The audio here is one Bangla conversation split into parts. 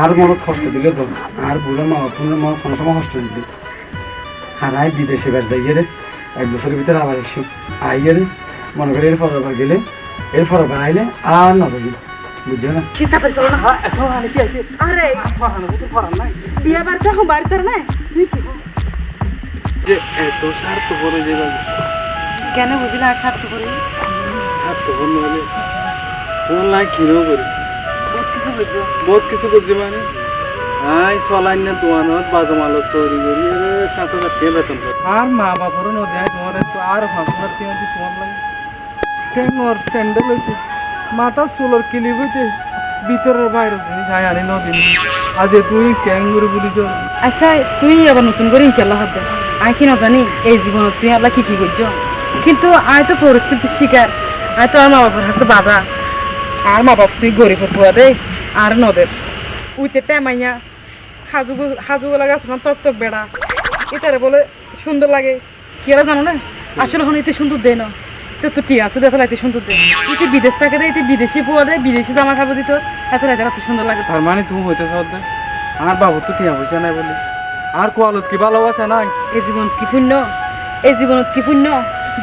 আর মনত কষ্ট দিলে তো আর বুড়ো মা অপুনের মা কোনো সময় কষ্ট দিলে আর আই বিদেশে বের যাইয়ে রে এক বছরের ভিতরে আবার এসে। আইয়ে রে মনে করি এর ফরবার গেলে এর ফরবার আইলে আর না যাবি বুঝছ না? চিন্তা করে চলো না? এখন আনি কি আইছে? আরে! ফাহানো তো ফাহান নাই। বিয়ে বাড়িতে এখন বাড়িতে না। তুই কি? যে এত স্বার্থ করে যে কেন বুঝলে আর স্বার্থ করে স্বার্থ করে হলে তোমার লাই কিনো করি কিছু বুঝছ বহুত কিছু করছি মানে আই চলাই না দোয়ানত বাজু মালত চৌরি করি সাত হাজার টাকা বেতন আর মা বাপরও ন দেয় তোমার তো আর টাকা তোমার লাগে। স্যান্ডেল হইতে মাথা চুলোর কিলিপ হইতে ভিতরের বাইরের জিনিস আই আনি নদিন আজ তুই ক্যাঙ্গুরি বলি চল আচ্ছা তুই আবার নতুন করে ইনশাল্লাহ হবে আমি কি না জানি এই জীবনত তুই আল্লাহ কি কি করছ কিন্তু আমি তো পরিস্থিতির শিকার আমি তো আর মা বাবার কাছে বাধা। আর মা বাপ তুই গরিবের পুয়া দে আর নদের উইতে টেমাইয়া হাজু হাজু লাগা আছে না তক তক বেড়া। এটারে বলে সুন্দর লাগে। কি আর জানো না? আসলে হন এতে সুন্দর দেয় না। তো তো টি আছে দেখো এত সুন্দর দেয় এতে বিদেশ থাকে দেয় এতে বিদেশি পুয়া দেয় বিদেশি জামা খাব দিত এত রাতে এত সুন্দর লাগে। তার মানে তুমি হইতে সদ্দা আর বাবু তো টিয়া পয়সা নাই বলি। আর কোয়ালত কি ভালোবাসা নাই? এই জীবন কি পুণ্য? এই জীবনত কি পুণ্য?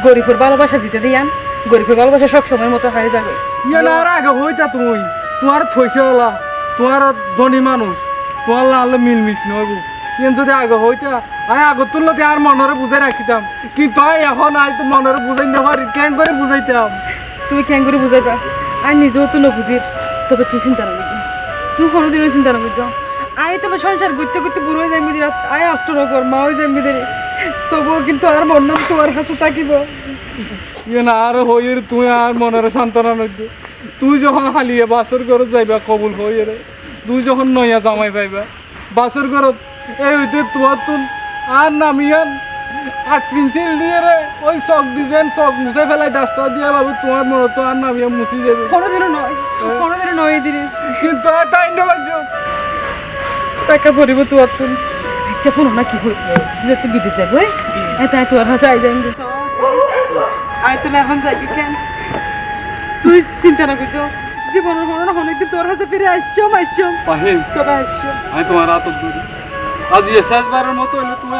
গরিবের ভালোবাসা দিতে দিয়ান। গরিবের ভালোবাসা সব সময়ের মতো হয়ে যাবে। ইয়ে না আর আগে হইতা তুমি। তোমার থইছেওয়ালা তোমার ধনী মানুষ। তোমার লাল মিলমিশ নইব ইয়ে যদি আগে হইতা আই আগর তুলতে আর মনরে বুঝাই রাখিতাম। কিন্তু আই এখন আই তো মনরে বুঝাই না পারি কেন করে বুঝাইতাম। তুই কেন করে বুঝাইবা। আর নিজেও তো নবুঝির তবে তুই চিন্তা না বুঝছ তুই কোনোদিনও চিন্তা না বুঝছ আয় তবে সংসার করতে করতে বুড়ো হয়ে যাবি দিরা আয় অষ্ট নকর মা হয়ে যাবি দিরে তবুও কিন্তু আর মন নাম তোমার কাছে থাকিব। না আর হইয়ের তুই আর মনের সান্ত্বনা নইতে তুই যখন হালিয়ে বাসর ঘর যাইবা কবুল হইয়ে রে। তুই যখন নইয়া জামাই পাইবা বাসর ঘরত এই হইতে তোমার তুন আর নামিয়ান। আট পেন্সিল দিয়ে রে ওই চক ডিজাইন চক মুছে ফেলাই ডাস্টার দিয়ে বাবু তোমার মনে তো আর নামিয়া মুছি যাবে কোনোদিনও নয় কোনোদিনও নয় দিদি কিন্তু আর টাইম নেবার টাকা পড়িব তোমার তুমি ইচ্ছা ফোন না কি হইব যে তুই বিদেশ যাব হ্যাঁ? তাই তোর হাতে আই আই তো এখন যাই কেন তুই চিন্তা না করছ জীবনের মরণ অনেকদিন তোর হাতে ফিরে আসছো আসছো পাহিম তবে আসছো আমি তোমার হাত ধরি আজ শেষবারের মতো হইলে তুমি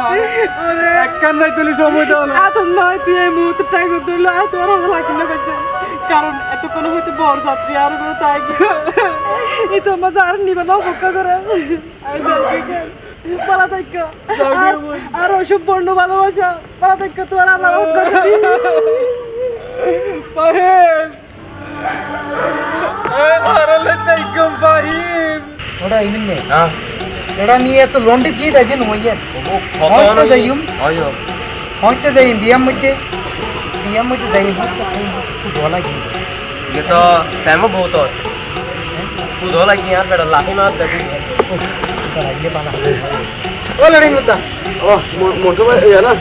এক কান্নাই তুলি সময় দাও এত নয় তুই এই মুহূর্তে টাইম ধরলো আর তোর হাতে লাগি না করছ? কারণ এতক্ষণ হয়তো বড় যাত্রী আর কোনো তাই এই মাঝে আর নিবে না অপেক্ষা করে। আই যাই পালা থাকো আর আর অসম্পূর্ণ ভালোবাসা পালা থাকো তোর আল্লাহ রক্ষা করি পাহিম এই মারলে তাইকম পাহিম ওটা ইমিন নে ওটা নিয়ে তো লন্ডে কি রাখে নইয়ে হয়তো যাইম হয়তো যাইম বিয়ার মধ্যে বিয়ার মধ্যে যাইম হয়তো খুব ভালো লাগে ये तो टाइम बहुत हो खुद हो लगी यार बेटा लाठी मार दे রাখলে ভালো হবে ও লড়াই ইয়া না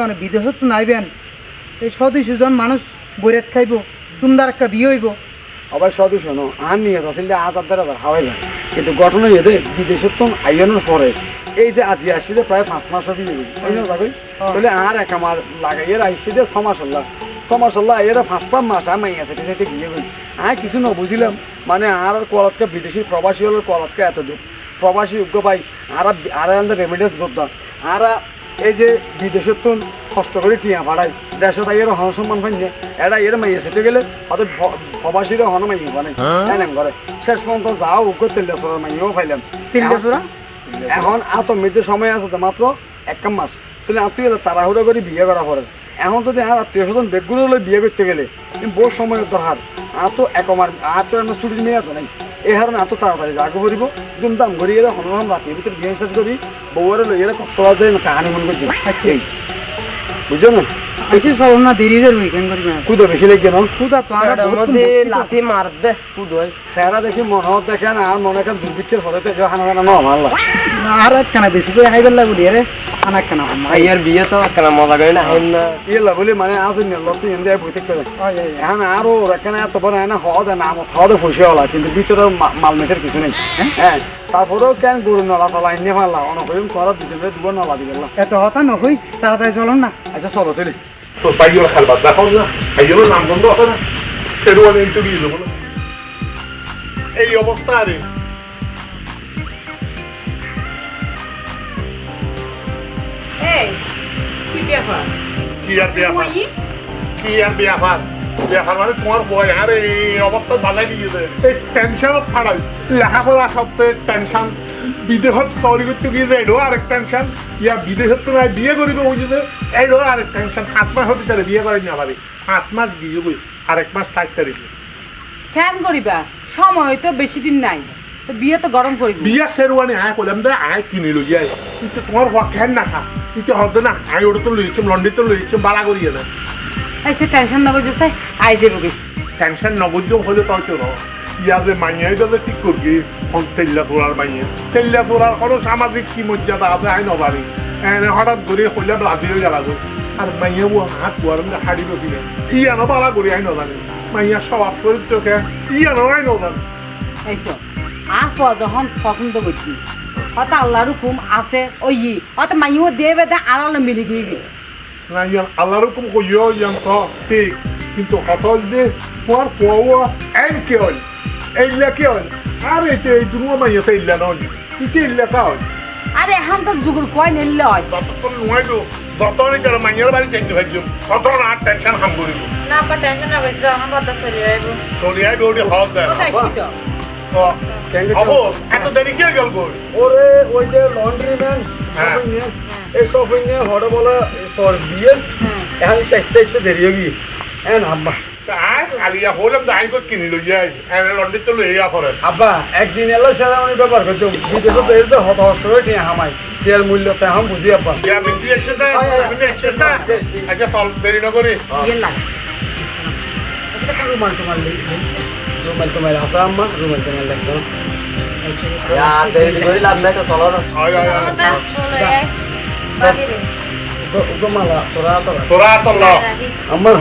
না বিদেশত নাইবেন এই সদস্য মানুষ বইরাত খাইব তুমদার একটা বিয়ে হইব আবার সদু শোনো আর নিয়ে আসলে কিন্তু ঘটনা এদের বিদেশের তো আইয়ানোর পরে এই যে আজি আসছে প্রায় পাঁচ মাস হবে তাই না তাহলে আর এক আমার লাগাইয়ে আইসি যে ছ মাস হল্লা ছ মাস হল্লা এরা পাঁচটা মাস আমি আছে সেটা গিয়ে গই আর কিছু না বুঝিলাম মানে আর কলতকে বিদেশি প্রবাসী হলো কলতকে এত দূর। প্রবাসী যোগ্য পাই আর আর রেমিডেন্স যোদ্ধা। আর এই যে বিদেশের তো কষ্ট করে টিয়া ভাড়াই দেশত আইয়ের হন সম্মান পাই না এটা এর মাইয়ে সেটে গেলে হয়তো প্রবাসীর হন মাইয়ে মানে। করে শেষ পর্যন্ত যাও উগ্র তেল দেশের মাইয়েও পাইলাম তিনটা এখন আত মৃত্যুর সময় আছে তো মাত্র এক কাম মাস। তাহলে আত্মীয় তাড়াহুড়ো করে বিয়ে করা পরে। এখন যদি আর আত্মীয় স্বজন বেগুলো হলে বিয়ে করতে গেলে বহু সময়ের দরকার। আর তো একমার আর তো আমার ছুটির মেয়ে আছে নাই। এই হারে এত তাড়াতাড়ি আগে করিব। দুমদাম ঘুরি এরা হনরম রাতের ভিতরে বিয়ে শেষ করি বউরে লই এরা কত আছে কাহানি মন করছি। এই বুঝছ না? বেশি সব না দেরি হয়ে যাবে কেন করি না কুদো বেশি লেগে না খুদা তো আর মধ্যে লাঠি মার দে হয় সেরা দেখি মনে দেখেন আর মনে কেন দুর্ভিক্ষের ফলে তো হানা জানা ন ভালো আর একখানা বেশি করে লাগু রে আনা ভাইয়ার বিয়ে তো কেন মজা করে না হেন না। ইয়ে বলে মানে আজ লতি এনে বইতে করে। এখন আরও এখানে এত বড় না ফুসে হলা কিন্তু ভিতরে মাল মেটের কিছু নেই। হ্যাঁ? তারপরেও কেন গরু নলা তলা এনে ফালা অনকরিম করা দুজনে দুবার নলা দিবে এত হতা নহই তাড়াতাড়ি চলুন না। আচ্ছা চলো চলি। তো বাইয়ের খেলবার দেখো না। বাইয়েরও নাম বন্ধ আছে না। শেরওয়ানি এই চুরি দেবো না। এই অবস্থা রে। কি ব্যাপার? কি আর বিয়া কি আর বিয়া তোমার আরে এই অবস্থা বালাই দিয়েছে এই টেনশন ছাড়াই। লেখাপড়া সত্ত্বে টেনশন বিদেশত চাকরি করতে গিয়ে এডো আরেক টেনশন ইয়া বিদেশত তোমার বিয়ে করিব বুঝেছে এডো আরেক টেনশন সাত মাস হতে চারে বিয়ে করেন না পারি পাঁচ মাস গিয়ে গই আরেক মাস থাকতে পারিবি কেন করিবা সময় তো বেশি দিন নাই। তো বিয়ে তো গরম করিব। বিয়া শেরওয়ানি আয় করলাম দে আয় কিনে লই যাই কিন্তু তোমার ওয়াকেন না খা কিন্তু হতে না আয় ওটা তো লইছিম লন্ডি তো বাড়া করিয়ে না এই সে টেনশন না বুঝছ সাই আই যাব কি? টেনশন নগদ্য হলে তাই তো ইয়া যে মাইয়াই যাতে ঠিক করবি। ফোন তেল্লা তোরার মাইয়ে। তেল্লা তোরার কোনো সামাজিক কি মর্যাদা আছে? আই নবারি এনে হঠাৎ করে হইলে রাজি হয়ে গেল আর মাইয়া বউ হাত মধ্যে হাড়ি বসিলে ইয়া ন বালা করি আই নজানি মাইয়া স্বভাব চরিত্রকে ইয়া ন আই নজানি এইসব আস যখন পছন্দ করছি হয়তো আল্লাহর হুকুম আছে ওই হয়তো মাইও দেবে দে আড়ালে মিলি গিয়ে। হুকুম কইও ইয়ান তো ঠিক কিন্তু হতল দে তোমার পোয়া এন কে হল এইলা কে হল আর এই এই দুনো মাইয়া তো ইল্লা নয় কি ইল্লা কা হল আরে এখন তো যুগুর কয় নিলে হয় যতক্ষণ নয়তো যতক্ষণ যারা মাইয়ার বাড়ি হয়ে যাব ততক্ষণ আর টেনশন হাম করিব না আপা টেনশন না করছ আমার চলে আইব দেয় কোথায় হব এত দেরি কে গেল গই ওরে ওই যে লন্ড্রি ম্যান। শপিং নিয়ে এই শপিং নিয়ে হঠাৎ বলে সর বিয়ে? এখন আসতে আসতে দেরি এন আব্বা। আলিয়া হলাম দাই কই কিনি লই যাই এনে লন্ডি তো লইয়া পরে। আব্বা একদিন এলো সেরা আমি ব্যবহার করছ। বিদেশে তো করে নিয়ে হামাই। তেল মূল্য তো এখন বুঝি আব্বা। ইয়া বিন্দি এসে দে আয়, আয়। বিন্দি আচ্ছা চল দেরি না করি। আছে রুমাল টুমাল দেখতো আর দেরি করে লাভ নাই তো চলো না। আয় আয় আয়। যা। বলো এক বাহিরে মালা তোরা তোরা। তোরা তো ল আম্মা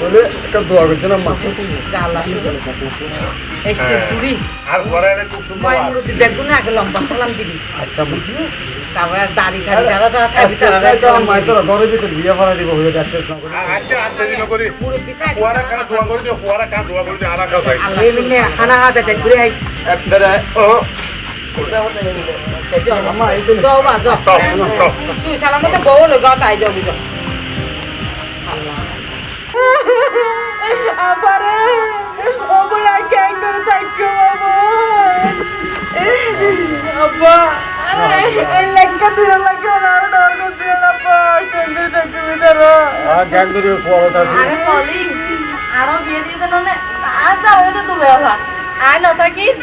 বলে একটা দোয়া করছেন আম্মা। যা আল্লাহ এই শেষুরি আর ঘরে এনে খুব সুন্দর কয় আর। মুরব্বী দেখব না আগে লম্বা সালাম দিবি। আচ্ছা বুঝছি তারপরে দাড়ি ঠাড়ি যারা যারা থাকবি তারা ঘরের ভিতরে বিয়ে করা দিব হয়ে যাচ্ছে আচ্ছা আর দেরি না করি। মুরব্বী থাকবি, ফুয়ারা কানা দোয়া করে দিও ফুয়ারা কানা দোয়া করে দিও আর রাখা যায় আল্লাহ এমনি খানা হাতে টাইট করে আইস একবারে ও। আম্মা এই তো। যাও বা যাও। সব সব তুই সালাম বউ লোক তাই যাও বুঝো আবারে ও বড় করে থাকো বাবা। আব্বা। আর না আচ্ছা থাকিস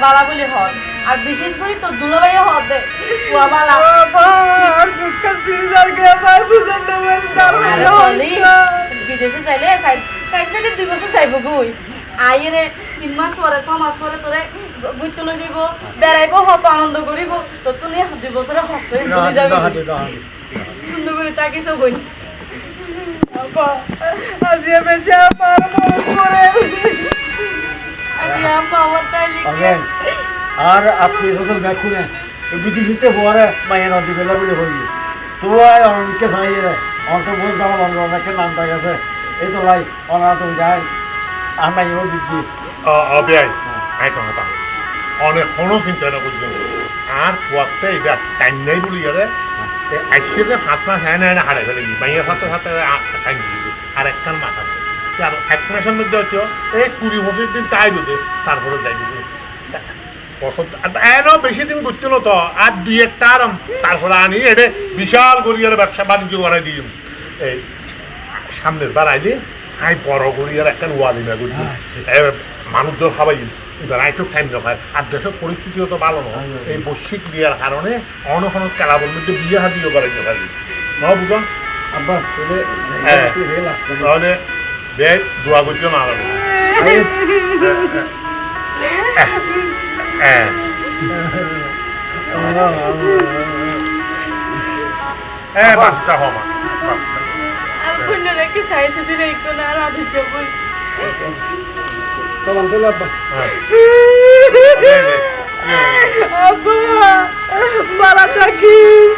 বালা বলে হন আর বিশেষ করে তো দুলাভাই দে কুয়া বালা বিদেশে যাইলে দুই বছর যাইব গুই আইয়ে রে তিন মাস পরে ছ মাস পরে তোরে ঘুরতে লই যাইব বেড়াইব হত আনন্দ করিব। তো তুমি দুই বছরে হস্ত যাবি। সুন্দর করে তাকিস বই। বেশি আমার মন করে আজকে আমার তাই আর আপনি যখন দেখুন দিতে পরে মায়ের নদী বেলা বলে হইলি তো অনেককে ভাই অন্ত বহুত দাম অনেকের নাম থাকে আছে। এই তো ভাই অনাথ যায়। আর মাইও আই কথা কথা অনেক কোনো চিন্তা না। করছি আর কুয়াতে এটা টাইম নাই বলি গেলে আইসে যে হাত মাস হ্যাঁ না। হারাই ফেলে মাইয়ের সাথে টাইম দিয়ে আর একখান মাথা আর এক মাসের মধ্যে হচ্ছে এই কুড়ি পঁচিশ দিন তাই তারপরে যাই দিবে এনো বেশি দিন করছিল তো আর দুই একটা আরাম তারপরে আনি এটা বিশাল গড়িয়ার ব্যবসা বাণিজ্য করাই দিই এই সামনের বার আইলে আই বড় গড়িয়ার একটা ওয়ালি না করছি মানুষজন সবাই এবার আইটু টাইম দেখায়। আর দেশের পরিস্থিতিও তো ভালো নয়। এই বৈশ্বিক বিয়ার কারণে অন্য কোনো কেলাবর মধ্যে বিয়ে হাতিও করাই দেখাই ন বুঝো আব্বা। তাহলে বে দোয়া করছ না লাগে হ্যাঁ হ্যাঁ। বাচ্চা হমা বাচ্চা আর পুণ্য রেখে চাইতে দিলে একটু না আর আদিত্য বই তখন তোলে আব্বা আব্বা মারা থাকিস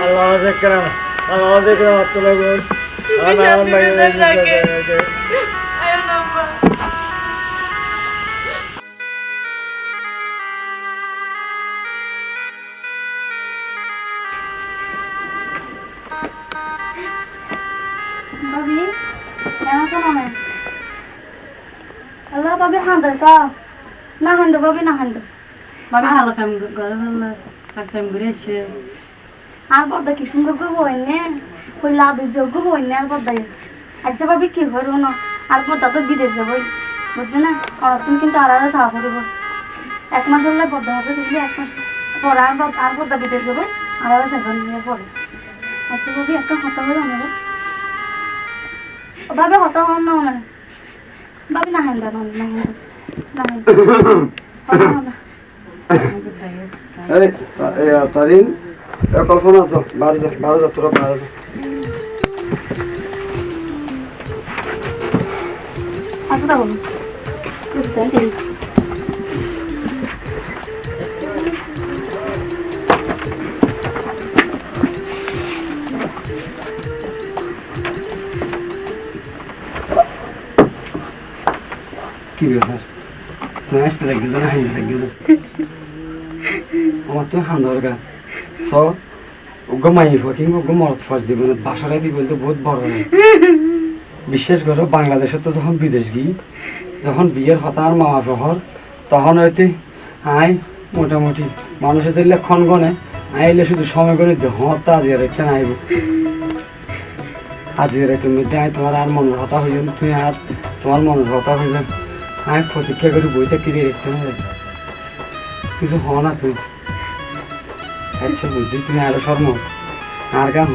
আল্লাহ কেন আল্লাহ আমাদের কেন মারত না কা না হাঁদো ভাবি না ভাবি ভালো কাম করে ভালো কাম করে এসে আর বদ্দা কি সুন্দর গো বইনে ওই লাদু যোগ বইনে আর বদ্দাই আচ্ছা ভাবি কি করব না? আর বদ্দা তো বিদেশ যাবই বুঝছ না? তুমি কিন্তু আর আরও খাওয়া করব। এক মাস হলে বদ্দা হবে বুঝলি এক মাস পরে আর বদ- আর বদ্দা বিদেশ যাব আর আরও সেভেন নিয়ে পরে। আচ্ছা ভাবি একটা হতা করে নেব ভাবি হতা হন না মনে ভাবি না হেন্দা না না হেন্দা না হেন্দা। আরে তারিন কল্পনা তো বাড়ি যা বারো যা তোরা বারো যা কি ব্যাপার? তুমি আসতে লাগবে না হাইতে লাগবে না আমার তো হান দরকার স ওগো মাই ফকিং ওগো মরত ফার্স জীবনে বাসাটা দি বলতে বহুত বড় হয় বিশেষ করে বাংলাদেশে তো যখন বিদেশ গিয়ে যখন বিয়ের হতার মামা শহর তখন হইতে আই মোটামুটি মানুষের দিলে ক্ষণ গনে আইলে শুধু সময় করে হতা দিয়ে রেখে আইব আজকে রাতের মধ্যে আই তোমার আর মনের হতা হয়ে যান তুমি আর তোমার মনের হতা হয়ে যান আমি প্রতীক্ষা করে বইটা কিনে রেখে কিছু হ না তুই। আচ্ছা বুঝছি তুমি আরও শর্ম, আর গান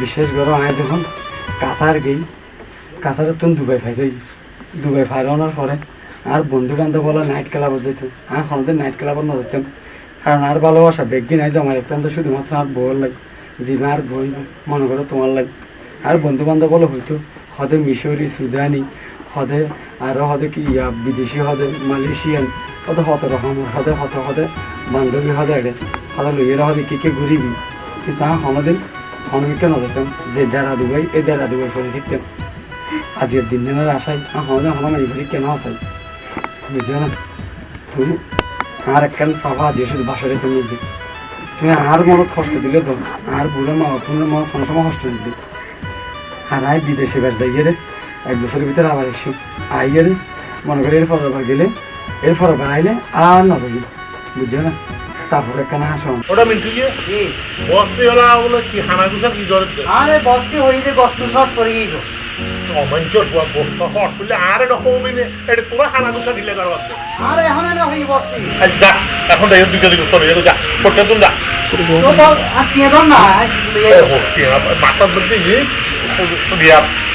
বিশেষ করে আয় যখন কাতার গেই, কাতারে তুমি দুবাই ফাইছই দুবাই ফাইরানোর পরে। আর বন্ধু বান্ধব বলে নাইট ক্লাবত যেত। আর কোনোদিন নাইট ক্লাবত না যেতাম। কারণ আর ভালোবাসা, বেগি নাই জমা রাখতাম তো শুধুমাত্র আর বউর লাগে। জিমা আর বই, মনে করো তোমার লাগে। আর বন্ধু বান্ধব বলে হয়তো হদে মিশরি, সুদানি হদে, আর হদে কি, ইয়া, বিদেশি হদে, মালয়েশিয়ান হদে, হত রকম হদে, হত হদে, বান্ধবী হদে এড়ে হদে লইয়েরা হদে, কে কে ঘুরিবি? কিন্তু আমি হনদিন হনমিকে না যে দেড়া দুবাই এই দেড়া দুবাই করে শিখতাম আজকের দিন দিনের আশায় আমি হনদে হনমাই ঘুরি কেন আসাই বুঝছ না? তুমি আর একখান সাফা দিয়ে শুধু বাসরে তুমি তুমি আর মনত কষ্ট দিলে তো, আর বুড়ো মা তোমার মা কোনো সময় কষ্ট দিলে আর আই বিদেশে যাইয়ে রে। এক বছরের ভিতরে আবার এসো আইয়ে রে মনে করে এর পরের বার গেলে এর পরের বার আইলে আর না যাবি বুঝছ না? তারপরে কেন আসো ওটা মিন্টু কি? বস্তি হলা বলে কি হানাগুসা কি করে আরে হইলে গস্তু অমাঞ্চর বুয়া বস্তা হট বলে আর এটা কমে এটা তোরা হানাগুসা দিলে কারও আরে এখন না হই আচ্ছা, যা এখন দিকে চলে যা। তুমি যা তো আর কে না গিয়ে দিয়া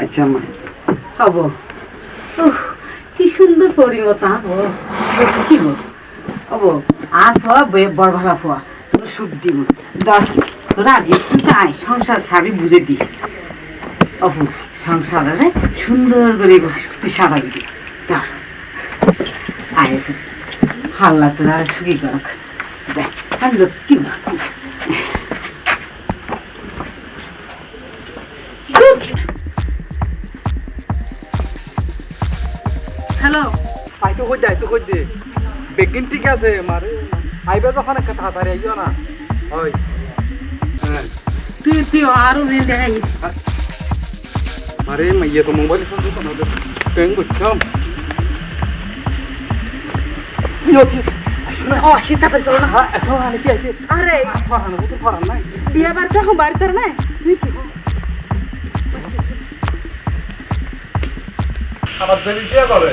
আচ্ছা মা। হব। কি সুন্দর পরিণত হব। কি হব। আর বে- বড় ভালা ফোয়া তোর সুখ দিব দশ তোরা আজ একটু চাই, সংসার সাবি বুঝে দি। অপু, সংসারে সুন্দর করে তুই সারা দিবি দাও আয়, হাল্লা, তোরা সুখী করক। দেখ আমি কি আই তো কই যাই তো কই দে। বেগিন ঠিক আছে মারে। আইবে যখন একটা তাড়াতাড়ি আইও না। হ্যাঁ তুই তুই আরও রেল দেখাই আরে মাইয়া তো মোবাইল সব তো না। পেন করছাম তো বিয়ে বাড়িতে এখন বাড়িতে না তুই আমার দেরি কে করে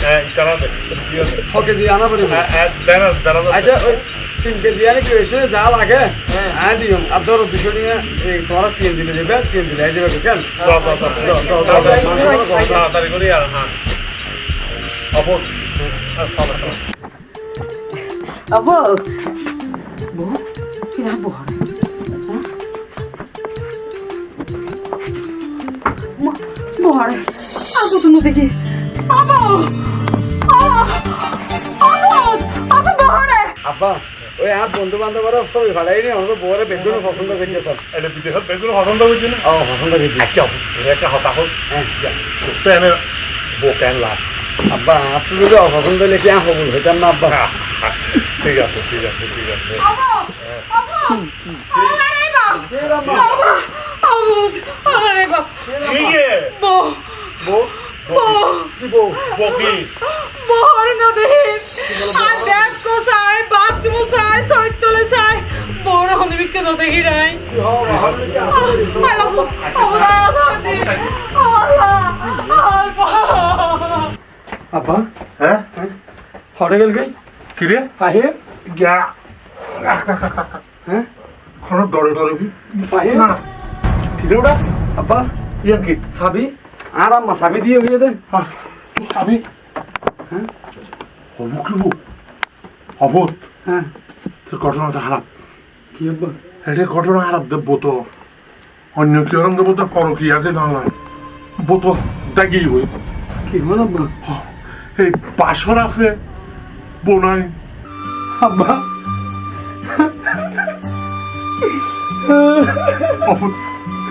হ্যাঁ দাঁড়াবে ওকে আনা পারি দাঁড়ান দাঁড়ান তিন কেজি আনি কি যা লাগে হ্যাঁ দিও এই তোমার তিন দিলে দেবে তিন দিলে এই দেবে কেন তুমি দেখি আব্বা ওই আর বন্ধু বান্ধবরা সবই ভাড়াই নি আমাদের বউরে বেগুন পছন্দ করছে তো। এটা বিদেশত বেগুন পছন্দ হয়েছে না? ও পছন্দ করছে আচ্ছা তোর একটা হতা হোক হ্যাঁ। তো এনে বোকেন লাভ আব্বা আপনি যদি অপছন্দ হলে কি হব? হইতাম না আব্বা। ঠিক আছে ঠিক আছে ঠিক আছে। বউ কি বউ? দেখি নাই আব্বা? হ্যাঁ? হরে গেল কই কি রে? আহে গা হ্যাঁ? খনো ডরে ডরে পাহে না কি রে ওটা? আব্বা? ইয়ার কি? সাবি আর আম্মা সাবি দিয়ে হয়ে দে। আমি? হ্যাঁ? হবু কি হবু হ্যাঁ। তোর ঘটনাটা খারাপ। কি আব্বা এটা ঘটনা খারাপ দেবো তো। অন্য কেউ দেবো তো পর কি আছে না বোতো ডাকি হই। কি আব্বা? এই বাসর আছে বোনাই আব্বা? অবুত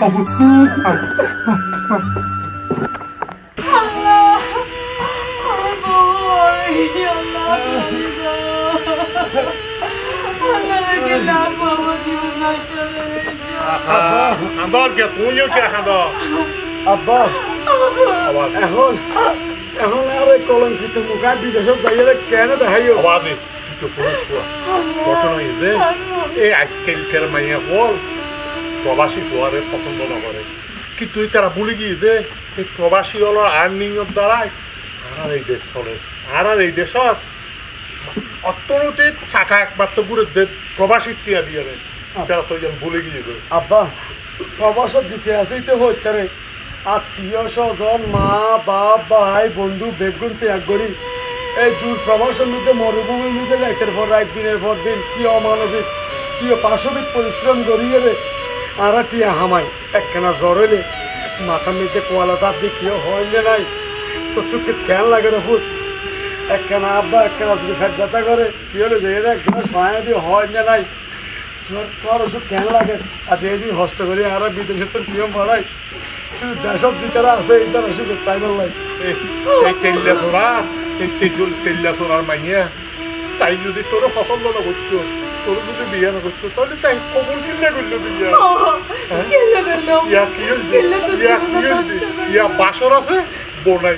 অবুত আন্দর কে তুইও কে হাঁদর আব্বা এখন এখন আর ওই কলঙ্কিত মুখা বিদেশত যাইলে কেন দেখাইও আওয়াজ তো পুরুষ ঘটনা ইদে এই আজকালকার মাইয়া হল প্রবাসী হওয়ারে পছন্দ নকরে কিন্তু তুই তারা ভুলে গিয়ে যে এই প্রবাসী হল আর্নিং এর দ্বারাই আর এই দেশ চলে আর আর এই দেশত অর্থনৈতিক শাখা একমাত্র গুরু দেব প্রবাসী টিয়া দিয়ে রে তারা তো ভুলে গিয়ে আব্বা প্রবাসত জিতে আসেই তো হইতারে আত্মীয় স্বজন মা বাপ ভাই বন্ধু বেগুন ত্যাগ করি এই দূর প্রবাসের মধ্যে মরুভূমির মধ্যে রাইতের পর রাত দিনের পর দিন কি অমানবিক কি পাশবিক পরিশ্রম করিয়ে রে আর টিয়া হামাই একখানা জ্বর হইলে মাথার মধ্যে কোয়ালা তার দিয়ে কেউ হইলে নাই। তো তোকে কেন লাগে রে ফুট একখানা আব্বা একখানা যদি ফ্যাট ব্যথা করে। কি হলে যে একখানা সহায় দিয়ে হয় না নাই? তোর ওষুধ কেন লাগে? আজ এই দিন হস্ত করি আর বিদেশে তোর কিয়ম বাড়াই শুধু দেশত জিতারা আছে এই তার ওষুধ তাই না লাই এই এই তেল্লা চোরা এই তেজুল তেল্লা মাইয়া। তাই যদি তোর পছন্দ না করতো তোর যদি বিয়ে না করতো তাহলে তাই কবুল কিনলে করল বিয়ে ইয়া। কি হয়েছে? ইয়া কি হয়েছে? ইয়া বাসর আছে? বোনাই